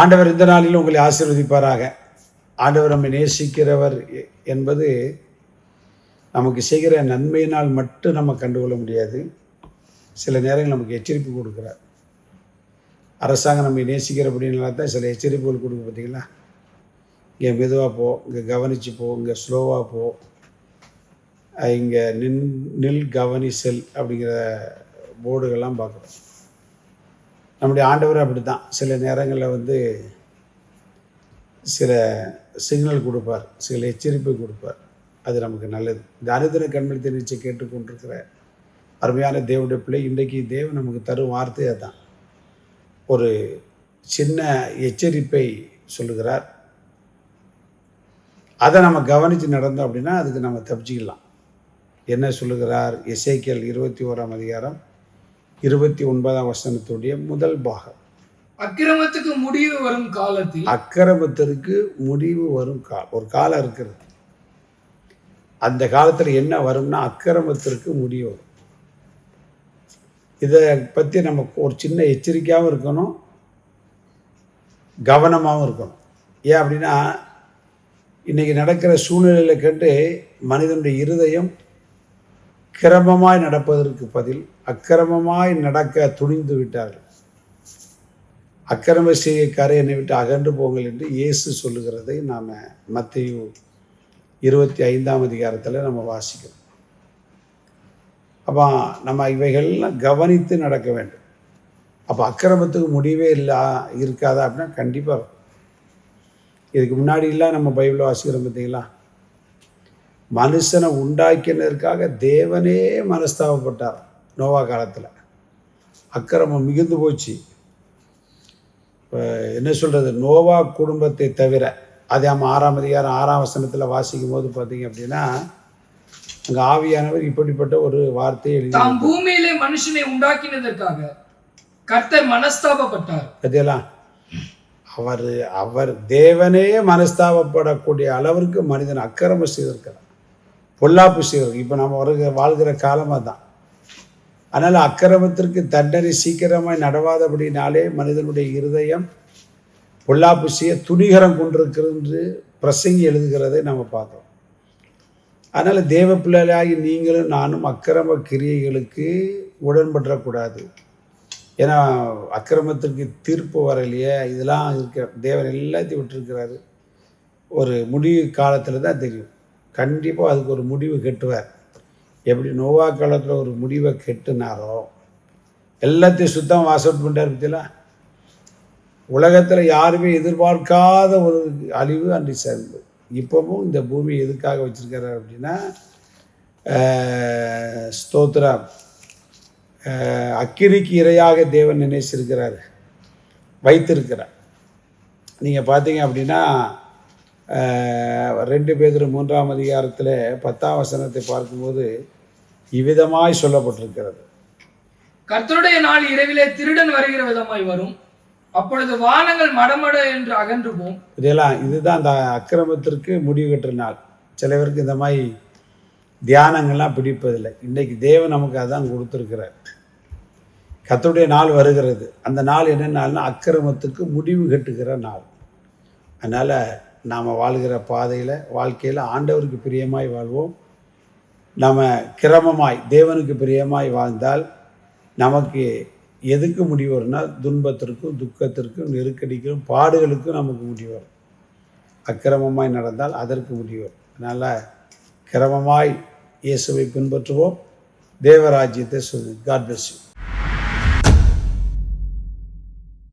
ஆண்டவர் இந்த நாளில் உங்களை ஆசீர்வதிப்பாராக. ஆண்டவர் நம்மை நேசிக்கிறவர் என்பது நமக்கு செய்கிற நன்மையினால் மட்டும் நம்ம கண்டுகொள்ள முடியாது. சில நேரங்கள் நமக்கு எச்சரிப்பு கொடுக்குறார். அரசாங்கம் நம்மை நேசிக்கிறபடினால தான் சில எச்சரிப்புகள் கொடுக்க பார்த்தீங்களா? இங்கே மெதுவாக போ இங்கே கவனிச்சு போ இங்கே ஸ்லோவாக போ. இங்கே நின் நில் கவனி செல் அப்படிங்கிற போர்டுகள்லாம் பார்க்குறோம். நம்முடைய ஆண்டவர் அப்படி தான் சில நேரங்களில் வந்து சில சிக்னல் கொடுப்பார் சில எச்சரிப்பை கொடுப்பார். அது நமக்கு நல்லது. இந்த கண்மணி தெரிவித்து கேட்டுக்கொண்டிருக்கிற அருமையான தேவனுடைய பிள்ளை இன்றைக்கு தேவன் நமக்கு தரும் வார்த்தை தான் ஒரு சின்ன எச்சரிப்பை சொல்லுகிறார். அதை நம்ம கவனித்து நடந்தோம் அப்படின்னா அதுக்கு நம்ம தப்பிச்சிக்கலாம். என்ன சொல்லுகிறார்? எசேக்கியல் இருபத்தி ஓராம் அதிகாரம் இருபத்தி ஒன்பதாம் வசனத்துடைய முதல் பாகம். அக்கிரமத்துக்கு முடிவு வரும் காலத்தில் அக்கிரமத்திற்கு முடிவு வரும் கா ஒரு காலம் இருக்கிறது. அந்த காலத்தில் என்ன வரும்னா அக்கிரமத்திற்கு முடிவு வரும். இதை பற்றி நம்ம ஒரு சின்ன எச்சரிக்கையாகவும் இருக்கணும். கவனமாகவும் இருக்கணும். ஏன் அப்படின்னா இன்றைக்கி நடக்கிற சூழ்நிலையில் கண்டு மனிதனுடைய இருதயம் அக்கிரமமாய் நடப்பதற்கு பதில் அக்கிரமமாய் நடக்க துணிந்து விட்டார்கள். அக்கிரம செய்கைக்காரை என்னை விட்டு அகன்று போங்கள் என்று இயேசு சொல்லுகிறதை நாம் மத்திய இருபத்தி ஐந்தாம் அதிகாரத்தில் நம்ம வாசிக்கிறோம். அப்போ நம்ம இவைகள்லாம் கவனித்து நடக்க வேண்டும். அப்போ அக்கிரமத்துக்கு முடிவே இல்லை இருக்காதா அப்படின்னா கண்டிப்பாக இதுக்கு இதுக்கு முன்னாடிலாம் நம்ம பைபிளில் வாசிக்கிறோம் பார்த்தீங்களா? மனுஷனை உண்டாக்கினதற்காக தேவனே மனஸ்தாபப்பட்டார் நோவா காலத்தில். அக்கிரமம் மிகுந்து போச்சு. இப்போ என்ன சொல்கிறது நோவா குடும்பத்தை தவிர அதே ஆமாம் ஆறாம் அதிகாரம் ஆறாம் வசனத்தில் வாசிக்கும் போது பார்த்தீங்க அப்படின்னா அங்கே ஆவியானவர் இப்படிப்பட்ட ஒரு வார்த்தையை எழுதி பூமியிலே மனுஷனை உண்டாக்கினதற்காக கர்த்தர் மனஸ்தாபப்பட்டார். அதெல்லாம் அவர் அவர் தேவனே மனஸ்தாபப்படக்கூடிய அளவிற்கு மனிதன் அக்கிரமம் செய்திருக்கிறார். பொல்லாப்பு செய்வார்கள் இப்போ நம்ம வருகிற வாழ்கிற காலமாக தான் அதனால் அக்கிரமத்திற்கு தண்டனை சீக்கிரமாய் நடவாதபடினாலே மனிதனுடைய இருதயம் பொல்லாப்பு செய்ய துணிகரம் கொண்டிருக்கிறது என்று பிரசங்கி எழுதுகிறதை நம்ம பார்த்தோம். அதனால் தேவ பிள்ளைகளாகி நீங்களும் நானும் அக்கிரம கிரியைகளுக்கு உடன்படக்கூடாது. ஏன்னா அக்கிரமத்திற்கு தீர்ப்பு வரலையே இதெல்லாம் இருக்க தேவன் எல்லாத்தையும் விட்டுருக்கிறாரு. ஒரு முடிவு காலத்தில் தான் தெரியும். கண்டிப்பாக அதுக்கு ஒரு முடிவு கெட்டுவார். எப்படி நோவா காலத்தில் ஒரு முடிவை கெட்டுனாரோ எல்லாத்தையும் சுத்தம் வாஸ் அவுட் பண்ணிட்டார் பற்றியா உலகத்தில் யாருமே எதிர்பார்க்காத ஒரு அழிவு அன்றி சேர்ந்து இப்போவும் இந்த பூமி எதுக்காக வச்சுருக்காரு அப்படின்னா ஸ்தோத்ரா அக்கிரிக்கு அக்கினிக்கு இரையாக தேவன் நினைச்சிருக்கிறார். வைத்திருக்கிறார். நீங்கள் பார்த்தீங்க அப்படின்னா ரெண்டு பேர் மூன்றாம் அதிகாரத்தில் பத்தாம் வசனத்தை பார்க்கும்போது இவ்விதமாய் சொல்லப்பட்டிருக்கிறது. கர்த்தருடைய நாள் இரவிலே திருடன் வருகிற விதமாய் வரும். அப்பொழுது வானங்கள் மடமட என்று அகன்று போம் இதெல்லாம் இதுதான் அந்த அக்கிரமத்திற்கு முடிவு கட்டுற நாள். சில பேருக்கு இந்த மாதிரி தியானங்கள்லாம் பிடிப்பதில்லை. இன்னைக்கு தேவன் நமக்கு அதான் கொடுத்துருக்கிறார். கர்த்தருடைய நாள் வருகிறது. அந்த நாள் என்ன நாள்னா அக்கிரமத்துக்கு முடிவு கட்டுகிற நாள். அதனால் நாம் வாழ்கிற பாதையில் வாழ்க்கையில் ஆண்டவருக்கு பிரியமாய் வாழ்வோம். நம்ம கிரமமாய் தேவனுக்கு பிரியமாய் வாழ்ந்தால் நமக்கு எதுக்கு முடிவு வரும்னா துன்பத்திற்கும் துக்கத்திற்கும் நெருக்கடிக்கும் பாடுகளுக்கும் நமக்கு முடிவு வரும். அக்கிரமமாய் நடந்தால் அதற்கு முடிவு வரும். அதனால் கிரமமாய் இயேசுவை பின்பற்றுவோம். தேவராஜ்யத்தை சொல்லு காட் பிளஸ் யூ